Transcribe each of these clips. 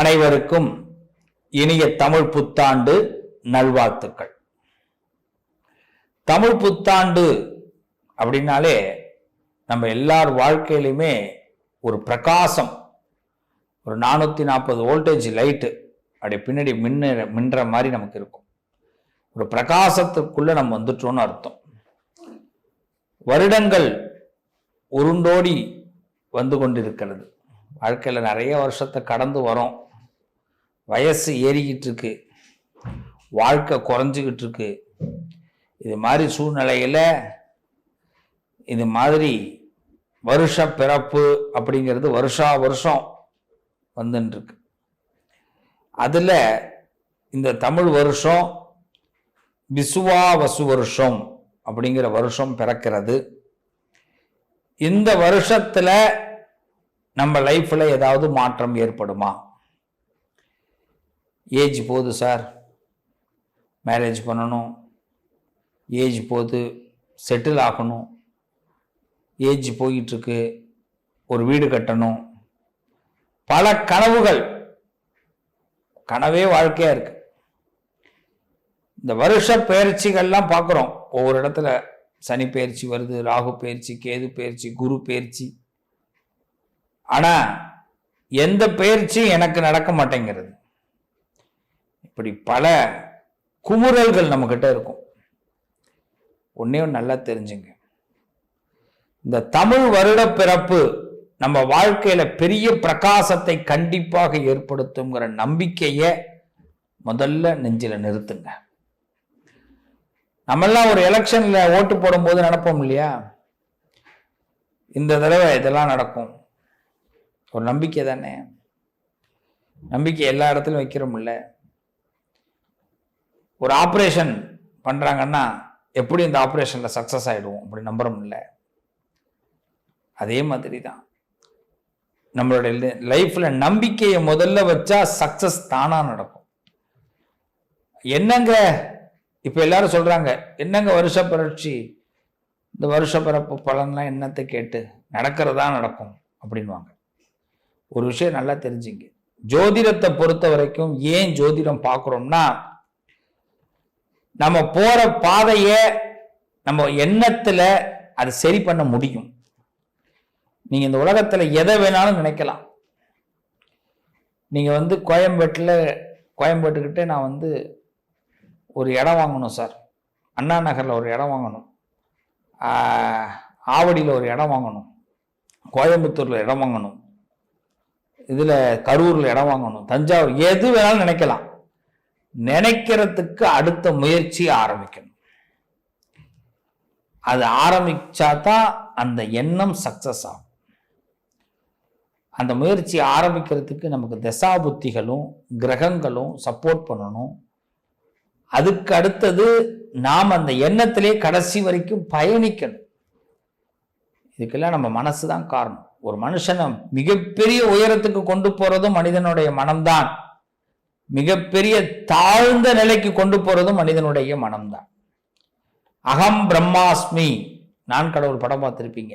அனைவருக்கும் இனிய தமிழ் புத்தாண்டு நல்வாழ்த்துக்கள். தமிழ் புத்தாண்டு அப்படின்னாலே நம்ம எல்லார் வாழ்க்கையிலுமே ஒரு பிரகாசம். ஒரு நானூற்றி நாற்பது வோல்டேஜ் லைட்டு அப்படி பின்னாடி மின்ன மின்ற மாதிரி நமக்கு இருக்கும். ஒரு பிரகாசத்துக்குள்ளே நம்ம வந்துட்டோம்னு அர்த்தம். வருடங்கள் உருண்டோடி வந்து கொண்டிருக்கிறது. வாழ்க்கையில் நிறைய வருஷத்தை கடந்து வரோம். வயசு ஏறிக்கிட்டு இருக்கு. வாழ்க்கை குறைஞ்சிக்கிட்டு இருக்கு. இது மாதிரி சூழ்நிலையில் இது மாதிரி வருஷ பிறப்பு அப்படிங்கிறது வருஷா வருஷம் வந்துட்டுருக்கு அதில் இந்த தமிழ் வருஷம் விசுவாவசு வருஷம் அப்படிங்கிற வருஷம் பிறக்கிறது. இந்த வருஷத்தில் நம்ம லைஃப்பில் ஏதாவது மாற்றம் ஏற்படுமா? ஏஜ் போகுது சார் மேரேஜ் பண்ணணும். ஏஜ் போகுது. செட்டில் ஆகணும். ஏஜ் போயிட்டுருக்கு. ஒரு வீடு கட்டணும். பல கனவுகள். கனவே வாழ்க்கையாக இருக்கு. இந்த வருஷ பயிற்சிகள்லாம் பார்க்குறோம். ஒவ்வொரு இடத்துல சனி பயிற்சி வருது ராகு பயிற்சி கேது பயிற்சி குரு பயிற்சி. ஆனால் எந்த பயிற்சியும் எனக்கு நடக்க மாட்டேங்கிறது. இப்படி பல குமுறல்கள் நம்மக்கிட்ட இருக்கும். ஒன்றையும் நல்லா தெரிஞ்சுங்க. இந்த தமிழ் வருட பிறப்பு நம்ம வாழ்க்கையில் பெரிய பிரகாசத்தை கண்டிப்பாக ஏற்படுத்துங்கிற நம்பிக்கையை முதல்ல நெஞ்சில் நிறுத்துங்க. நம்மெல்லாம் ஒரு எலெக்ஷனில் ஓட்டு போடும்போது நடப்போம் இல்லையா? இந்த தடவை இதெல்லாம் நடக்கும். ஒரு நம்பிக்கை தானே? நம்பிக்கை எல்லா இடத்துலையும் வைக்கிறோம்ல. ஒரு ஆப்ரேஷன் பண்ணுறாங்கன்னா எப்படி இந்த ஆப்ரேஷனில் சக்சஸ் ஆகிடுவோம் அப்படி நம்புறோம்ல. அதே மாதிரி தான் நம்மளுடைய லைஃப்பில் நம்பிக்கையை முதல்ல வச்சா சக்ஸஸ் தானாக நடக்கும். என்னங்க? இப்போ எல்லாரும் சொல்கிறாங்க என்னங்க வருஷ பரட்சி இந்த வருஷ பிறப்பு பலன்லாம் என்னத்தை கேட்டு நடக்கிறதா நடக்கும்? அப்படின்வாங்க ஒரு விஷயம் நல்லா தெரிஞ்சுங்க. ஜோதிடத்தை பொறுத்த வரைக்கும் ஏன் ஜோதிடம் பார்க்குறோம்னா நம்ம போகிற பாதையை நம்ம எண்ணத்தில் அது சரி பண்ண முடியும். நீங்கள் இந்த உலகத்தில் எதை வேணாலும் நினைக்கலாம். நீங்கள் வந்து கோயம்பேட்டில் கோயம்பேட்டுக்கிட்டே நான் வந்து ஒரு இடம் வாங்கணும் சார். அண்ணா நகரில் ஒரு இடம் வாங்கணும். ஆவடியில் ஒரு இடம் வாங்கணும். கோயம்புத்தூரில் இடம் வாங்கணும். இதில் கரூரில் இடம் வாங்கணும். தஞ்சாவூர் எது வேணாலும் நினைக்கலாம். நினைக்கிறதுக்கு அடுத்த முயற்சி ஆரம்பிக்கணும். அது ஆரம்பிச்சா தான் அந்த எண்ணம் சக்சஸ் ஆகும். அந்த முயற்சி ஆரம்பிக்கிறதுக்கு நமக்கு தசாபுத்திகளும் கிரகங்களும் சப்போர்ட் பண்ணணும். அதுக்கு அடுத்தது நாம் அந்த எண்ணத்திலே கடைசி வரைக்கும் பயணிக்கணும். இதுக்கெல்லாம் நம்ம மனசு தான் காரணம். ஒரு மனுஷனை மிகப்பெரிய உயரத்துக்கு கொண்டு போறதும் மனிதனுடைய மனம்தான். மிகப்பெரிய தாழ்ந்த நிலைக்கு கொண்டு போறதும் மனிதனுடைய மனம்தான். அகம் பிரம்மாஸ்மி. நான் கடவுள் படம் பார்த்துருப்பீங்க.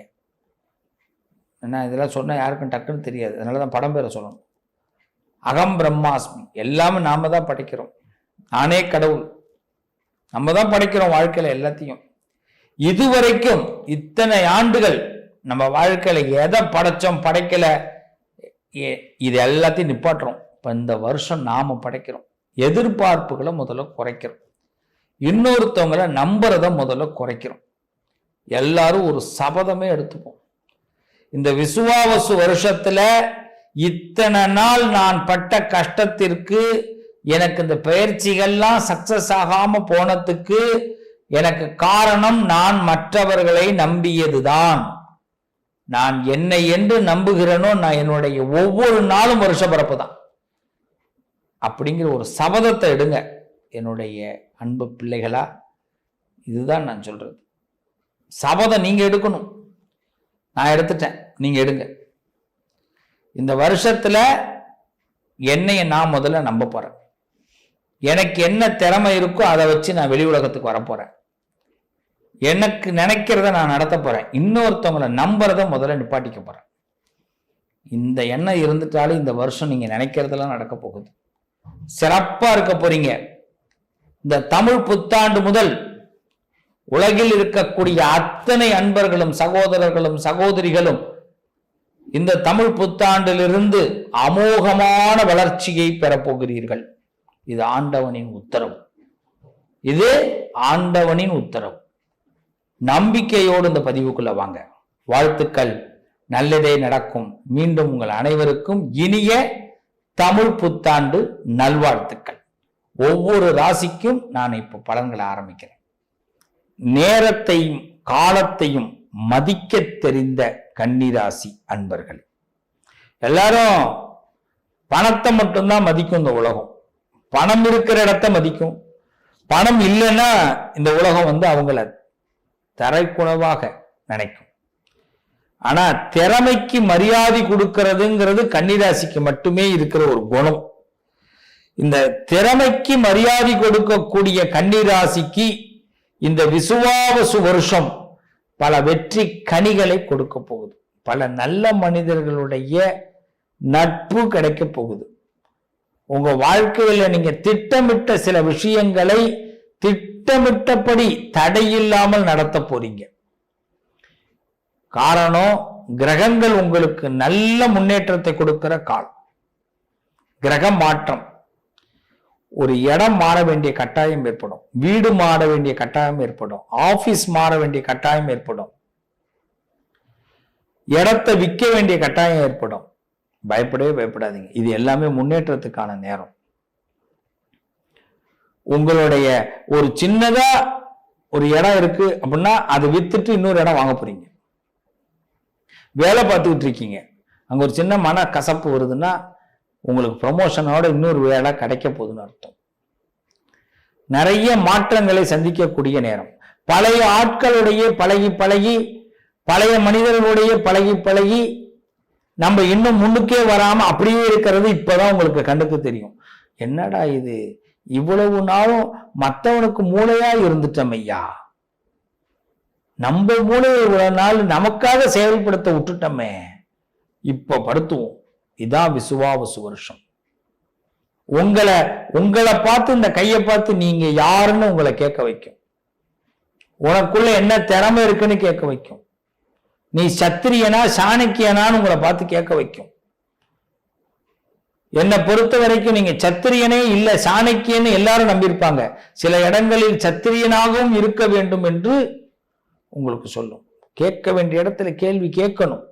என்ன இதெல்லாம் சொன்னால் யாருக்கும் டக்குன்னு தெரியாது. அதனால தான் படம் பேரை சொல்லணும். அகம் பிரம்மாஸ்மி. எல்லாமே நாம தான் படைக்கிறோம். நானே கடவுள். நம்ம தான் படைக்கிறோம் வாழ்க்கையில் எல்லாத்தையும். இதுவரைக்கும் இத்தனை ஆண்டுகள் நம்ம வாழ்க்கையில் எதை படைச்சோம் படைக்கல இது எல்லாத்தையும் நிப்பாட்டுறோம். இப்போ இந்த வருஷம் நாம் படைக்கிறோம். எதிர்பார்ப்புகளை முதல்ல குறைக்கிறோம். இன்னொருத்தவங்களை நம்புறத முதல்ல குறைக்கிறோம். எல்லாரும் ஒரு சபதமே எடுத்துப்போம். இந்த விசுவாவசு வருஷத்தில் இத்தனை நாள் நான் பட்ட கஷ்டத்திற்கு எனக்கு இந்த பயிற்சிகள்லாம் சக்சஸ் ஆகாம போனதுக்கு எனக்கு காரணம் நான் மற்றவர்களை நம்பியதுதான். நான் என்னை என்று நம்புகிறேனோ நான் என்னுடைய ஒவ்வொரு நாளும் வருஷ பிறப்பு தான் அப்படிங்கிற ஒரு சபதத்தை எடுங்க. என்னுடைய அன்பு பிள்ளைகளா இதுதான் நான் சொல்றது. சபதம் நீங்க எடுக்கணும். நான் எடுத்துட்டேன். நீங்க எடுங்க. இந்த வருஷத்துல என்னைய நான் முதல்ல நம்ப போறேன். எனக்கு என்ன திறமை இருக்கோ அதை வச்சு நான் வெளி உலகத்துக்கு வரப்போறேன் எனக்கு நினைக்கிறத நான் நடத்த போறேன். இன்னொருத்தவங்களை நம்புறத முதல்ல நிப்பாட்டிக்க போறேன். இந்த எண்ணம் இருந்துட்டாலும் இந்த வருஷம் நீங்க நினைக்கிறதெல்லாம் நடக்க போகுது. சிறப்பா இருக்க போறீங்க. இந்த தமிழ் புத்தாண்டு முதல் உலகில் இருக்கக்கூடிய அத்தனை அன்பர்களும் சகோதரர்களும் சகோதரிகளும் இந்த தமிழ் புத்தாண்டிலிருந்து அமோகமான வளர்ச்சியை பெறப்போகிறீர்கள் இது ஆண்டவனின் உத்தரவு. இது ஆண்டவனின் உத்தரவு. நம்பிக்கையோடு இந்த பதிவுக்குள்ள வாங்க. வாழ்த்துக்கள். நல்லதே நடக்கும். மீண்டும் உங்கள் அனைவருக்கும் இனிய தமிழ் புத்தாண்டு நல்வாழ்த்துக்கள். ஒவ்வொரு ராசிக்கும் நான் இப்போ பலன்களை ஆரம்பிக்கிறேன். நேரத்தையும் காலத்தையும் மதிக்க தெரிந்த கன்னிராசி அன்பர்கள். எல்லாரும் பணத்தை மட்டும்தான் மதிக்கும் இந்த உலகம். பணம் இருக்கிற இடத்த மதிக்கும். பணம் இல்லைன்னா இந்த உலகம் வந்து அவங்கள தரைக்குணவாக நினைக்கும். ஆனா திறமைக்கு மரியாதை கொடுக்கிறதுங்கிறது கன்னிராசிக்கு மட்டுமே இருக்கிற ஒரு குணம். இந்த திறமைக்கு மரியாதை கொடுக்கக்கூடிய கன்னிராசிக்கு இந்த விசுவாவசு வருஷம் பல வெற்றி கனிகளை கொடுக்க போகுது. பல நல்ல மனிதர்களுடைய நட்பு கிடைக்க போகுது. உங்க வாழ்க்கையில நீங்க திட்டமிட்ட சில விஷயங்களை திட்டமிட்டபடி தடையில்லாமல் நடத்த போறீங்க. காரணம் கிரகங்கள் உங்களுக்கு நல்ல முன்னேற்றத்தை கொடுக்கிற கால் கிரக மாற்றம். ஒரு இடம் மாற வேண்டிய கட்டாயம் ஏற்படும். வீடு மாற வேண்டிய கட்டாயம் ஏற்படும். ஆபீஸ் மாற வேண்டிய கட்டாயம் ஏற்படும். இடத்தை விற்க வேண்டிய கட்டாயம் ஏற்படும். பயப்படவே பயப்படாதீங்க. இது எல்லாமே முன்னேற்றத்துக்கான நேரம். உங்களுடைய ஒரு சின்னதா ஒரு இடம் இருக்கு அப்படின்னா அதை வித்துட்டு இன்னொரு இடம் வாங்க போறீங்க. வேலை பார்த்துக்கிட்டு இருக்கீங்க. அங்க ஒரு சின்ன மன கசப்பு வருதுன்னா உங்களுக்கு ப்ரமோஷனோட இன்னொரு வேலை கிடைக்க போகுதுன்னு அர்த்தம். நிறைய மாற்றங்களை சந்திக்கக்கூடிய நேரம். பழைய ஆட்களுடைய பழகி பழகி பழைய மனிதர்களுடைய பழகி பழகி நம்ம இன்னும் முன்னுக்கே வராம அப்படியே இருக்கிறது இப்பதான் உங்களுக்கு கண்ணுக்கு தெரியும். என்னடா இது? இவ்வளவு நாளும் மற்றவனுக்கு மூளையா இருந்துட்டோம் ஐயா நம்ம மூளையை இவ்வளவு நாள் நமக்காக செயல்படுத்த விட்டுட்டோமே. இப்ப படுத்துவோம். இதான் விசுவாவசு வருஷம். உங்களை உங்களை பார்த்து இந்த கையை பார்த்து நீங்க யாருன்னு உங்களை கேட்க வைக்கும். உனக்குள்ள என்ன திறமை இருக்குன்னு கேட்க வைக்கும். நீ சத்திரியனா சாணக்கியனான்னு உங்களை பார்த்து கேட்க வைக்கும். என்னை பொறுத்த வரைக்கும் நீங்க சத்திரியனே இல்ல சாணக்கியன்னு எல்லாரும் நம்பியிருப்பாங்க. சில இடங்களில் சத்திரியனாகவும் இருக்க வேண்டும் என்று உங்களுக்கு சொல்லும். கேட்க வேண்டிய இடத்துல கேள்வி கேட்கணும்.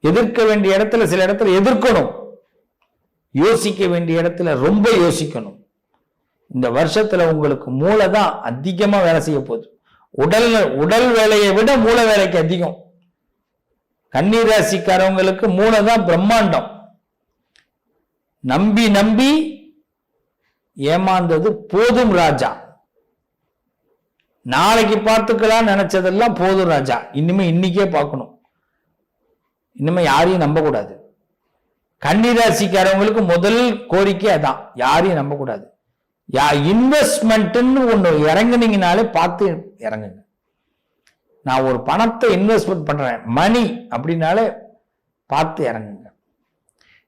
எதிர்க்க வேண்டிய இடத்துல சில இடத்துல எதிர்க்கணும். யோசிக்க வேண்டிய இடத்துல ரொம்ப யோசிக்கணும். இந்த வருஷத்துல உங்களுக்கு மூளை தான் அதிகமா வேலை செய்ய போகுது. உடல் உடல் வேலையை விட மூளை வேலைக்கு அதிகம். கன்னி ராசிக்காரவங்களுக்கு மூளை தான் பிரம்மாண்டம். நம்பி நம்பி ஏமாந்தது போதும் ராஜா. நாளைக்கு பார்த்துக்கலாம் நினைச்சதெல்லாம் போதும் ராஜா. இனிமே இன்னைக்கே பார்க்கணும். இனிமே யாரையும் நம்பக்கூடாது. கன்னிராசிக்காரவங்களுக்கு முதல் கோரிக்கை அதான். யாரையும் நம்பக்கூடாது. யா இன்வெஸ்ட்மெண்ட்டுன்னு ஒன்று இறங்குனீங்கனாலே பார்த்து இறங்குங்க. நான் ஒரு பணத்தை இன்வெஸ்ட்மெண்ட் பண்றேன். மணி அப்படின்னாலே பார்த்து இறங்குங்க.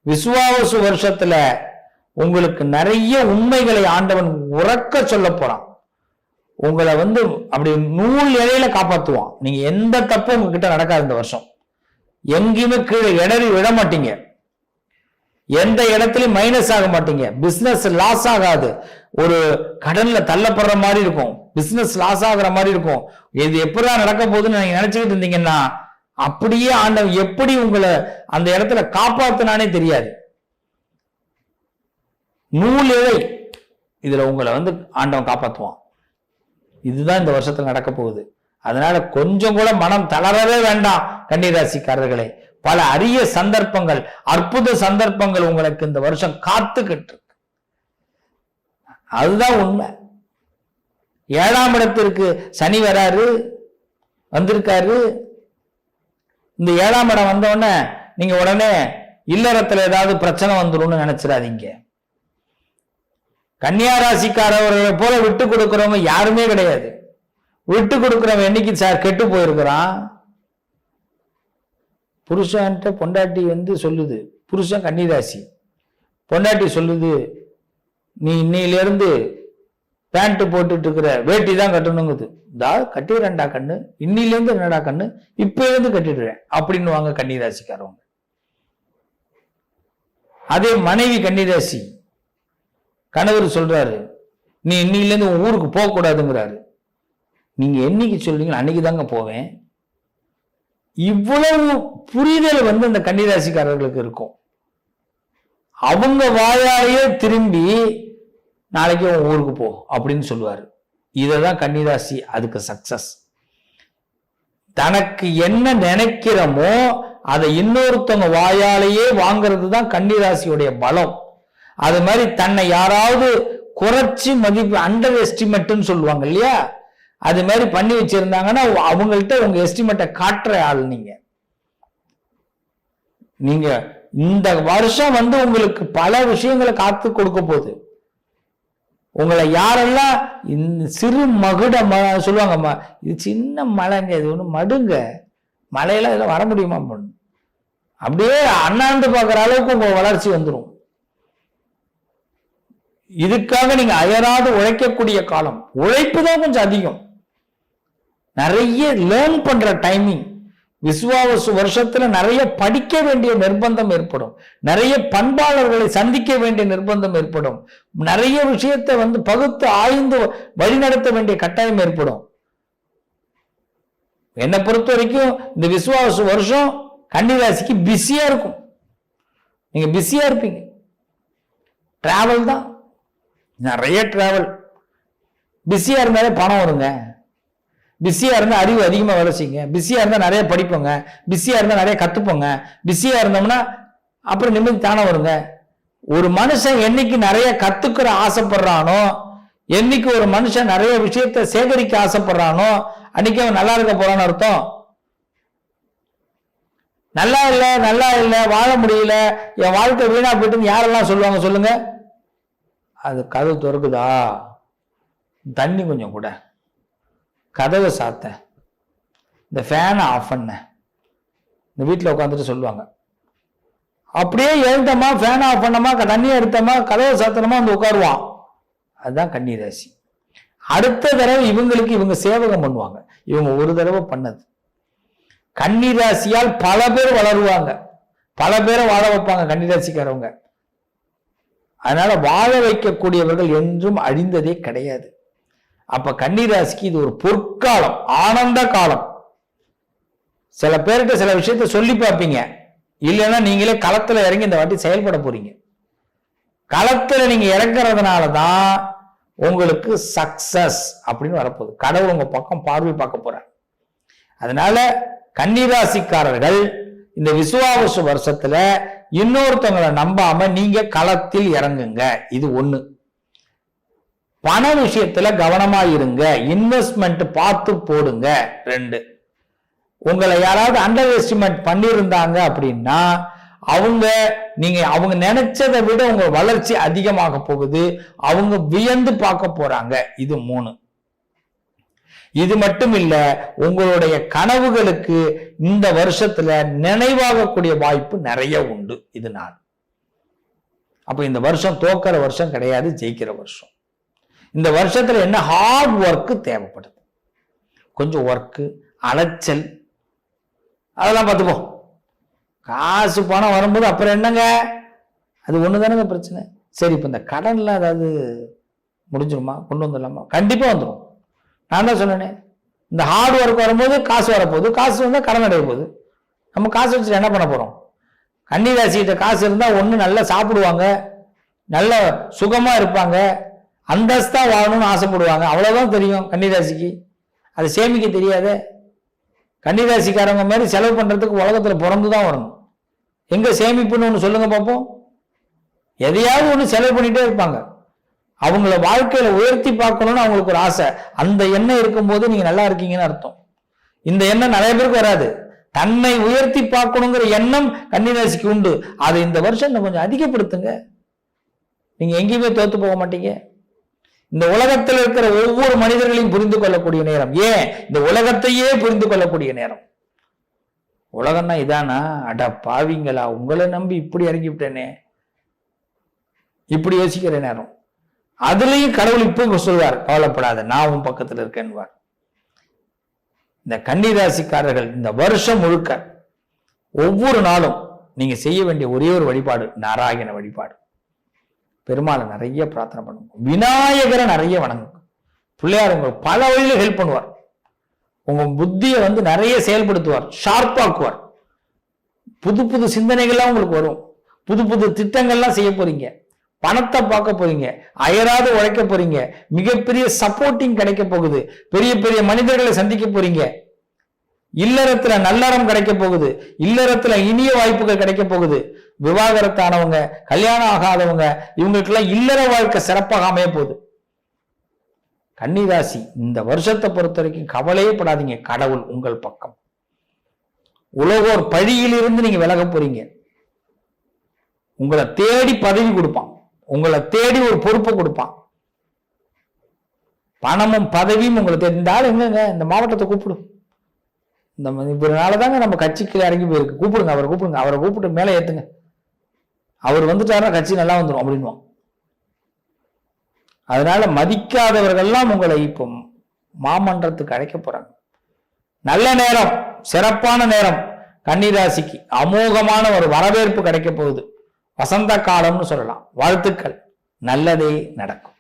விசுவாவசு வருஷத்துல உங்களுக்கு நிறைய உண்மைகளை ஆண்டவன் உறக்க சொல்ல போறான். உங்களை வந்து அப்படி நூல் இலையில காப்பாத்துவான். நீங்க எந்த தப்பும் உங்ககிட்ட நடக்காது இந்த வருஷம். எங்கேயுமே கீழே இடறி விட மாட்டீங்க. எந்த இடத்துலயும் மைனஸ் ஆக மாட்டீங்க. பிசினஸ் லாஸ் ஆகாது. ஒரு கடன்ல தள்ளப்படுற மாதிரி இருக்கும். பிசினஸ் லாஸ் ஆகுற மாதிரி இருக்கும். இது எப்படிதான் நடக்க போகுதுன்னு நீங்க நினைச்சுக்கிட்டு இருந்தீங்கன்னா அப்படியே ஆண்டவன் எப்படி உங்களை அந்த இடத்துல காப்பாத்தினானே தெரியாது. நூல் இழை இதுல உங்களை வந்து ஆண்டவன் காப்பாத்துவான். இதுதான் இந்த வருஷத்துல நடக்க போகுது. அதனால கொஞ்சம் கூட மனம் தளரவே வேண்டாம் கன்னிராசிக்காரர்களே. பல அரிய சந்தர்ப்பங்கள் அற்புத சந்தர்ப்பங்கள் உங்களுக்கு இந்த வருஷம் காத்துக்கிட்டு இருக்கு. அதுதான் உண்மை. ஏழாம் இடத்திற்கு சனி வராரு வந்திருக்காரு இந்த ஏழாம் இடம் வந்த உடனே நீங்க உடனே இல்லறத்துல ஏதாவது பிரச்சனை வந்துடும் நினைச்சிடாதீங்க. கன்னியாராசிக்காரவர்களை போல விட்டு கொடுக்கிறவங்க யாருமே கிடையாது. விட்டு கொடுக்குறவங்க என்னைக்கு சார் கெட்டு போயிருக்கிறான்? புருஷன்ட்ட பொண்டாட்டி வந்து சொல்லுது புருஷன் கன்னிராசி. பொண்டாட்டி சொல்லுது நீ இன்னையிலேருந்து பேண்ட்டு போட்டுட்டு இருக்கிற வேட்டி தான் கட்டணுங்குது. தா கட்டிடுறேன்டா கண்ணு. இன்னிலேருந்து என்னடா கண்ணு? இப்ப கட்டிடுறேன். அப்படின்னு வாங்க கன்னிராசிக்காரவங்க. அதே மனைவி கன்னிராசி கணவர் சொல்றாரு நீ இன்னிலேருந்து உன் ஊருக்கு போகக்கூடாதுங்கிறாரு. நீங்க என்னைக்கு சொல்றீங்களோ அன்னைக்கு தாங்க போவேன். இவ்வளவு புரிதல் வந்து அந்த கன்னிராசிக்காரர்களுக்கு இருக்கும். அவங்க வாயாலேயே திரும்பி நாளைக்கு உன் ஊருக்கு போ அப்படின்னு சொல்லுவார். இதை தான் கன்னிராசி அதுக்கு சக்சஸ் தனக்கு என்ன நினைக்கிறோமோ அதை இன்னொருத்தவங்க வாயாலேயே வாங்குறது தான் கன்னிராசியுடைய பலம். அது மாதிரி தன்னை யாராவது குறைச்சி மதிப்பு அண்டர் எஸ்டிமேட்னு சொல்லுவாங்க இல்லையா? அது மாதிரி பண்ணி வச்சிருந்தாங்கன்னா அவங்கள்ட்ட உங்க எஸ்டிமேட்டை காட்டுற ஆள் நீங்க. நீங்க இந்த வருஷம் வந்து உங்களுக்கு பல விஷயங்களை காத்து கொடுக்க போகுது. உங்களை யாரெல்லாம் இந்த சிறு மகுட ம சொல்லுவாங்கம்மா இது சின்ன மலைங்க இது ஒன்று மடுங்க. மலையெல்லாம் இதெல்லாம் வர முடியுமா பொண்ணு? அப்படியே அண்ணாந்து பார்க்குற அளவுக்கு உங்கள் வளர்ச்சி வந்துடும் இதுக்காக நீங்கள் அயராது உழைக்கக்கூடிய காலம். உழைப்பு தான் கொஞ்சம் அதிகம். நிறைய லேர்ன் பண்ணுற டைமிங் விசுவாவசு வருஷத்துல நிறைய படிக்க வேண்டிய நிர்பந்தம் ஏற்படும். நிறைய பண்பாளர்களை சந்திக்க வேண்டிய நிர்பந்தம் ஏற்படும். நிறைய விஷயத்தை வந்து பகுத்து ஆய்ந்து வழிநடத்த வேண்டிய கட்டாயம் ஏற்படும். என்னை பொறுத்த வரைக்கும் இந்த விசுவாச வருஷம் கன்னிராசிக்கு பிஸியா இருக்கும். நீங்க பிஸியா இருப்பீங்க. டிராவல் தான். நிறைய டிராவல் பிஸியா இருந்தாலே பணம் வருங்க. பிஸியாக இருந்தால் அறிவு அதிகமாக வேலை செய்யுங்க. பிஸியாக இருந்தால் நிறைய படிப்போங்க. பிஸியாக இருந்தால் நிறைய கற்றுப்போங்க பிஸியாக இருந்தோம்னா அப்புறம் நிம்மதி தானே வருங்க. ஒரு மனுஷன் என்னைக்கு நிறைய கற்றுக்கிற ஆசைப்படுறானோ என்னைக்கு ஒரு மனுஷன் நிறைய விஷயத்த சேகரிக்க ஆசைப்படுறானோ அன்னைக்கு அவன் நல்லா இருக்க போறான்னு அர்த்தம்? நல்லா இல்லை நல்லா இல்லை வாழ முடியல என் வாழ்க்கை வீணா போயிட்டுன்னு யாரெல்லாம் சொல்லுவாங்க சொல்லுங்க? அது கதவு திறக்குதா? தண்ணி கொஞ்சம் கூட. கதவை சாத்த. இந்த ஃபேனை ஆஃப் பண்ணேன் இந்த வீட்டில் உட்காந்துட்டு சொல்லுவாங்க. அப்படியே எழுந்தமா ஃபேன் ஆஃப் பண்ணமா தண்ணியை எடுத்தோமா கதவை சாத்தனமா வந்து உட்காருவான். அதுதான் கன்னிராசி அடுத்த தடவை இவங்களுக்கு இவங்க சேவகம் பண்ணுவாங்க. இவங்க ஒரு தடவை பண்ணது. கன்னிராசியால் பல பேர் வளருவாங்க. பல பேரை வாழ வைப்பாங்க கன்னிராசிக்காரவங்க அதனால வாழ வைக்கக்கூடியவர்கள் என்றும் அழிந்ததே கிடையாது. அப்ப கன்னிராசிக்கு இது ஒரு பொற்காலம் ஆனந்த காலம். சில பேர்கிட்ட சில விஷயத்த சொல்லி பார்ப்பீங்க. இல்லைன்னா நீங்களே களத்துல இறங்கி இந்த வாட்டி செயல்பட போறீங்க. களத்துல நீங்க இறங்குறதுனால தான் உங்களுக்கு சக்சஸ் அப்படின்னு வரப்போகுது. கடவுள் உங்க பக்கம் பார்வை பார்க்க போறார். அதனால கன்னிராசிக்காரர்கள் இந்த விசுவாவசு வருஷத்துல இன்னொருத்தவங்களை நம்பாம நீங்க களத்தில் இறங்குங்க. இது ஒண்ணு. பண விஷயத்துல கவனமா இருங்க. இன்வெஸ்ட்மெண்ட் பார்த்து போடுங்க. ரெண்டு. உங்களை யாராவது அண்டர் எஸ்டிமேட் பண்ணியிருந்தாங்க அப்படின்னா அவங்க நீங்க அவங்க நினைச்சதை விட உங்க வளர்ச்சி அதிகமாக போகுது. அவங்க வியந்து பார்க்க போறாங்க. இது மூணு. இது மட்டும் இல்ல உங்களுடைய கனவுகளுக்கு இந்த வருஷத்துல நினைவாகக்கூடிய வாய்ப்பு நிறைய உண்டு. இது நான் அப்ப இந்த வருஷம் தோக்கிற வருஷம் கிடையாது ஜெயிக்கிற வருஷம். இந்த வருஷத்தில் என்ன ஹார்ட் ஒர்க்கு தேவைப்படுது. கொஞ்சம் ஒர்க்கு அலைச்சல். அதெல்லாம் பார்த்துப்போம். காசு பணம் வரும்போது அப்புறம் என்னங்க? அது ஒன்று தானேங்க பிரச்சனை. சரி இப்போ இந்த கடன்லாம் ஏதாவது முடிஞ்சிருமா? கொண்டு வந்துடலாமா? கண்டிப்பாக வந்துடும் நான் தான் சொன்னேனே. இந்த ஹார்ட் ஒர்க் வரும்போது காசு வரப்போகுது. காசு வந்தால் கடன் அடைய போகுது. நம்ம காசு வச்சுட்டு என்ன பண்ண போகிறோம் கன்னிராசிகிட்ட காசு இருந்தால் ஒன்று நல்லா சாப்பிடுவாங்க. நல்ல சுகமாக இருப்பாங்க. அந்தஸ்தாக வாழணும்னு ஆசைப்படுவாங்க. அவ்வளோதான் தெரியும் கன்னிராசிக்கு. அதை சேமிக்க தெரியாதே கன்னிராசிக்காரங்க மாதிரி செலவு பண்ணுறதுக்கு உலகத்தில் பிறந்து தான் வரணும். எங்கே சேமிப்புன்னு ஒன்று சொல்லுங்கள் பார்ப்போம் எதையாவது ஒன்று செலவு பண்ணிகிட்டே இருப்பாங்க. அவங்கள வாழ்க்கையில் உயர்த்தி பார்க்கணும்னு அவங்களுக்கு ஒரு ஆசை. அந்த எண்ணம் இருக்கும்போது நீங்கள் நல்லா இருக்கீங்கன்னு அர்த்தம். இந்த எண்ணம் நிறைய பேருக்கு வராது. தன்னை உயர்த்தி பார்க்கணுங்கிற எண்ணம் கன்னிராசிக்கு உண்டு. அதை இந்த வருஷம் கொஞ்சம் அதிகப்படுத்துங்க. நீங்கள் எங்கேயுமே தோற்று போக மாட்டீங்க. இந்த உலகத்தில் இருக்கிற ஒவ்வொரு மனிதர்களையும் புரிந்து கொள்ளக்கூடிய நேரம். ஏன்? இந்த உலகத்தையே புரிந்து கொள்ளக்கூடிய நேரம். உலகம்னா இதானா? அட பாவிங்களா உங்களை நம்பி இப்படி இறங்கி விட்டேனே. இப்படி யோசிக்கிற நேரம். அதுலயும் கடவுள் இப்போ சொல்வார் கவலைப்படாத நான் உன் பக்கத்துல இருக்கேன்வார். இந்த கன்னிராசிக்காரர்கள் இந்த வருஷம் முழுக்க ஒவ்வொரு நாளும் நீங்க செய்ய வேண்டிய ஒரே ஒரு வழிபாடு நாராயண வழிபாடு. பெருமாளை நிறைய பிரார்த்தனை பண்ணுங்க விநாயகரை நிறைய வணங்குங்க பிள்ளையார் உங்களுக்கு பல வழியில ஹெல்ப் பண்ணுவார். உங்க புத்தியை வந்து நிறைய செயல்படுத்துவார். ஷார்ப்பாக்குவார் புது புது சிந்தனைகள்லாம் உங்களுக்கு வரும். புது புது திட்டங்கள்லாம் செய்ய போறீங்க. பணத்தை பார்க்க போறீங்க. அயராது உழைக்க போறீங்க. மிகப்பெரிய சப்போர்ட்டிங் கிடைக்க போகுது. பெரிய பெரிய மனிதர்களை சந்திக்க போறீங்க. இல்லறத்துல நல்லறம் கிடைக்க போகுது. இல்லறத்துல இனிய வாய்ப்புகள் கிடைக்க போகுது. விவாகரத்தானவங்க கல்யாணம் ஆகாதவங்க இவங்களுக்கெல்லாம் இல்லற வாழ்க்கை சிறப்பாக அமைய போகுது. கன்னிராசி இந்த வருஷத்தை பொறுத்த வரைக்கும் கவலையே படாதீங்க கடவுள் உங்கள் பக்கம். உலகோர் பழியிலிருந்து நீங்க விலக போறீங்க. உங்களை தேடி பதவி கொடுப்பான். உங்களை தேடி ஒரு பொறுப்பை கொடுப்பான். பணமும் பதவியும் உங்களை தேடி இந்த ஆள் எங்கங்க? இந்த மாவட்டத்தை கூப்பிடும் இந்த இவரால தாங்க நம்ம கட்சிக்கு இறங்கி போயிருக்கு. கூப்பிடுங்க அவரை கூப்பிடுங்க. அவரை கூப்பிட்டு மேலே ஏத்துங்க. அவர் வந்துட்டாருன்னா கட்சி நல்லா வந்துடும் அப்படின்வான் அதனால மதிக்காதவர்கள்லாம் உங்களை இப்போ மாமன்றத்துக்கு அழைக்க போறாங்க. நல்ல நேரம் சிறப்பான நேரம் கன்னிராசிக்கு அமோகமான ஒரு வரவேற்பு கிடைக்க போகுது. வசந்த காலம்னு சொல்லலாம். வாழ்த்துக்கள். நல்லதே நடக்கும்.